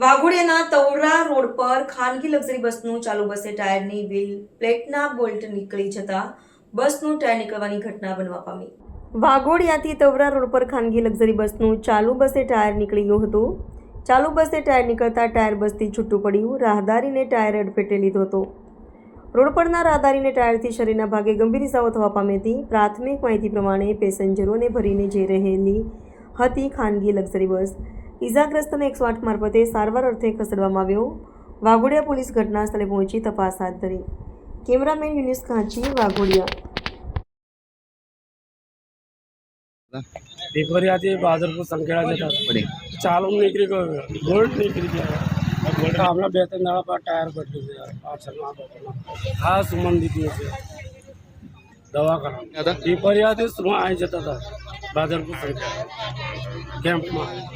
વાઘોડિયાના Tavra road પર ખાનગી luxury બસનું ચાલુ બસે ટાયરની વ્હીલ પ્લેટના બોલ્ટ નીકળી જતા બસનું ટાયર નીકળવાની ઘટના બનવા પામી. વાઘોડિયાથી તવરા રોડ પર ખાનગી લક્ઝરી બસનું ચાલુ બસે ટાયર નીકળી ગયું હતું. ચાલુ બસે ટાયર નીકળતા ટાયર બસથી છૂટું પડ્યું, રાહદારીને ટાયર અડફેટે લીધો હતો. રોડ પરના રાહદારીને ટાયરથી શરીરના ભાગે ગંભીર ઇજાઓ થવા પામી હતી. પ્રાથમિક માહિતી પ્રમાણે પેસેન્જરોને ભરીને જઈ રહેલી હતી ખાનગી લક્ઝરી બસ. ઇજાગ્રસ્તને એકસો આઠ મારફતે સારવાર અર્થે ખસેડવામાં આવ્યો. વાઘોડિયા પોલીસ ઘટના સ્થળે પહોંચી તપાસ હાથ ધરી. કેમેરામેન યુનિસ કાંચી વાઘોડિયા. પીપરિયાથી બાદરપુર સંકેડા જતા પડી. ચાલુ નીકળી ગયો. બોલ્ટ નીકળી ગયા. હમણાં બે ત્રણ દાડા પર ટાયર બદલી ગયા. બાજુના. હા સુમન દીધી છે. દવાખાના. હતા? પીપરિયાથી સુમન આવી જતા હતા. બાદરપુર સંકેડા કેમ્પમાં.